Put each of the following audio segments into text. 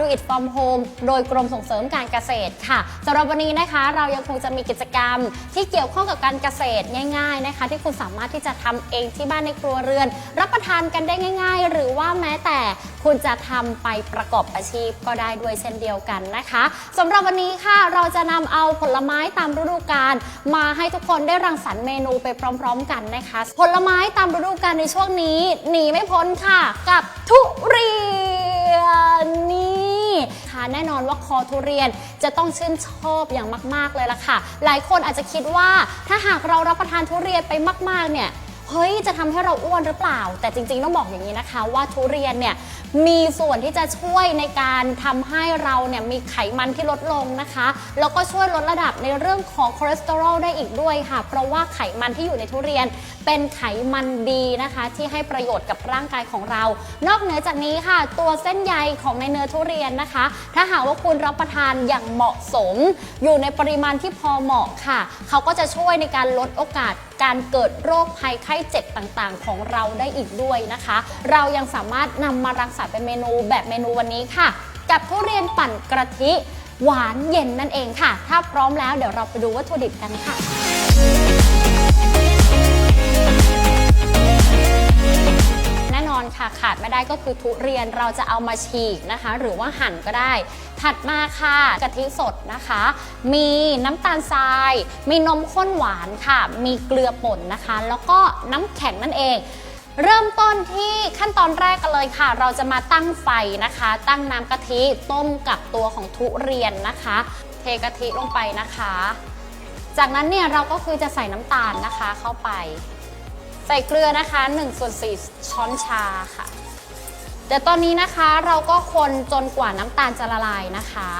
Do It From Home โดยกรมส่งเสริมการเกษตรค่ะสำหรับวันนี้นะคะ เรายังคงจะมีกิจกรรมที่เกี่ยวข้องกับการเกษตรง่าย ๆนะคะ ที่คุณสามารถที่จะทำเองที่บ้านในครัวเรือน รับประทานกันได้ง่าย ๆ หรือว่าแม้แต่คุณจะทำไปประกอบอาชีพก็ได้ด้วยเช่นเดียวกันนะคะสำหรับวันนี้ค่ะเราจะนำเอาผลไม้ตามฤดูกาลมาให้ทุกคนได้รังสรรค์เมนูไปพร้อม ๆ กันนะคะ ผลไม้ตามฤดูกาลในช่วงนี้หนีไม่พ้นค่ะ กับทุเรียน นี่ค่ะแน่นอนว่าคอทุเรียนจะต้องชื่นชอบอย่างมาก ๆ เลยล่ะค่ะ หลายคนอาจจะคิดว่าถ้าหากเรารับประทานทุเรียนไปมาก ๆ เนี่ยเฮ้ย จะทำให้เราอ้วนหรือเปล่า แต่จริง ๆ ต้องบอกอย่างนี้นะคะ ว่าทุเรียนเนี่ย มีส่วนที่จะช่วยในการทำให้เราเนี่ยมีไขมันที่ลดลงนะคะ แล้วก็ช่วยลดระดับในเรื่องของคอเลสเตอรอลได้อีกด้วยค่ะ เพราะว่าไขมันที่อยู่ในทุเรียนเป็นไขมันดีนะคะ ที่ให้ประโยชน์กับร่างกายของเรา นอกเหนือจากนี้ค่ะ ตัวเส้นใยของในเนื้อทุเรียนนะคะ ถ้าหากว่าคุณรับประทานอย่างเหมาะสม อยู่ในปริมาณที่พอเหมาะค่ะ เขาก็จะช่วยในการลดโอกาสการเกิดโรคภัยไข้เจ็บต่างๆ ของเราได้อีกด้วยนะคะ เรายังสามารถนำมารังสรรค์เป็นเมนูแบบเมนูวันนี้ค่ะ กับทุเรียนปั่นกะทิ หวานเย็นนั่นเองค่ะ ถ้าพร้อมแล้วเดี๋ยวเราไปดูวัตถุดิบกันค่ะแน่นอนค่ะขาดไม่ได้ก็คือทุเรียนเราจะเอามาฉีกนะคะ หรือว่าหั่นก็ได้ ถัดมาค่ะกะทิสดนะคะ มีน้ำตาลทราย มีนมข้นหวานค่ะ มีเกลือป่นนะคะ แล้วก็น้ำแข็งนั่นเอง เริ่มต้นที่ขั้นตอนแรกกันเลยค่ะ เราจะมาตั้งไฟนะคะ ตั้งน้ำกะทิต้มกับตัวของทุเรียนนะคะ เทกะทิลงไปนะคะ จากนั้นเนี่ยเราก็คือจะใส่น้ำตาลนะคะเข้าไป ใส่เกลือนะคะ1ส่วน4ช้อนชาค่ะเดี๋ยวตอนนี้นะคะเราก็คนจนกว่าน้ำตาลจะละลายนะคะ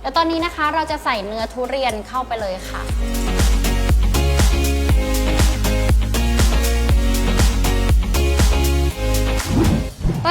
เดี๋ยวตอนนี้นะคะเราจะใส่เนื้อทุเรียนเข้าไปเลยค่ะ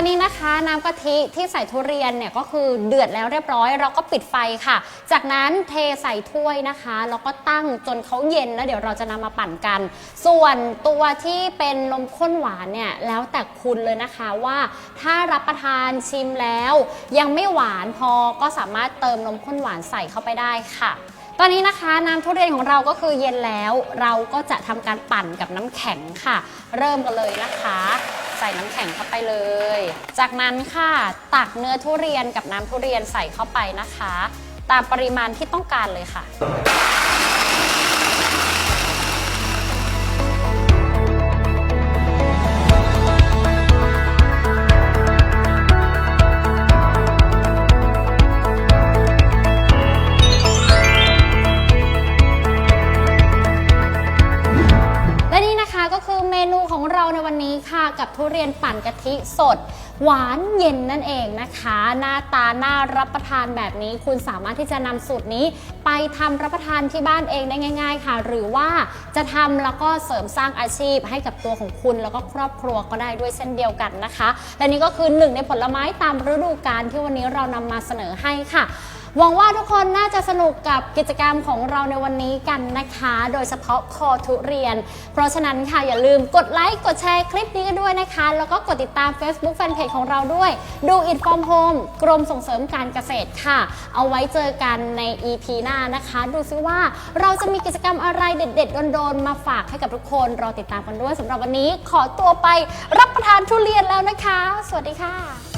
อนนี้นะคะน้ำกะทิที่ใส่ทุเรียนเนี่ยก็คือเดือดแล้วเรียบร้อย เราก็ปิดไฟค่ะ จากนั้นเทใส่ถ้วยนะคะแล้วก็ตั้งจนเขาเย็นแล้วเดี๋ยวเราจะนำมาปั่นกัน ส่วนตัวที่เป็นนมข้นหวานเนี่ยแล้วแต่คุณเลยนะคะว่า ถ้ารับประทานชิมแล้ว ยังไม่หวานพอก็สามารถเติมนมข้นหวานใส่เข้าไปได้ค่ะตอนนี้นะคะน้ำทุเรียนของเราก็คือเย็นแล้ว เราก็จะทำการปั่นกับน้ำแข็งค่ะ เริ่มกันเลยนะคะ ใส่น้ำแข็งเข้าไปเลย จากนั้นค่ะตักเนื้อทุเรียนกับน้ำทุเรียนใส่เข้าไปนะคะ ตามปริมาณที่ต้องการเลยค่ะและ วันนี้ค่ะกับทุเรียนปั่นกะทิสด หวานเย็นนั่นเองนะคะ หน้าตาน่ารับประทานแบบนี้ คุณสามารถที่จะนำสูตรนี้ ไปทำรับประทานที่บ้านเองได้ง่าย ๆ ค่ะ หรือว่าจะทำแล้วก็เสริมสร้างอาชีพให้กับตัวของคุณแล้วก็ครอบครัวก็ได้ด้วยเช่นเดียวกันนะคะและนี่ก็คือหนึ่งในผลไม้ตามฤดูกาลที่วันนี้เรานำมาเสนอให้ค่ะ หวังว่าทุกคนน่าจะสนุกกับกิจกรรมของเราในวันนี้กันนะคะ โดยเฉพาะคอทุเรียน เพราะฉะนั้นค่ะอย่าลืมกดไลค์กดแชร์คลิปนี้กันด้วยนะคะ แล้วก็กดติดตาม Facebook Fanpage ของเราด้วยดู It From Home กรมส่งเสริมการเกษตรค่ะ เอาไว้เจอกันใน EP หน้านะคะ ดูซิว่าเราจะมีกิจกรรมอะไรเด็ดๆโดนๆมาฝากให้กับทุกคนรอติดตามกันด้วยสำหรับวันนี้ขอตัวไปรับประทานทุเรียนแล้วนะคะ สวัสดีค่ะ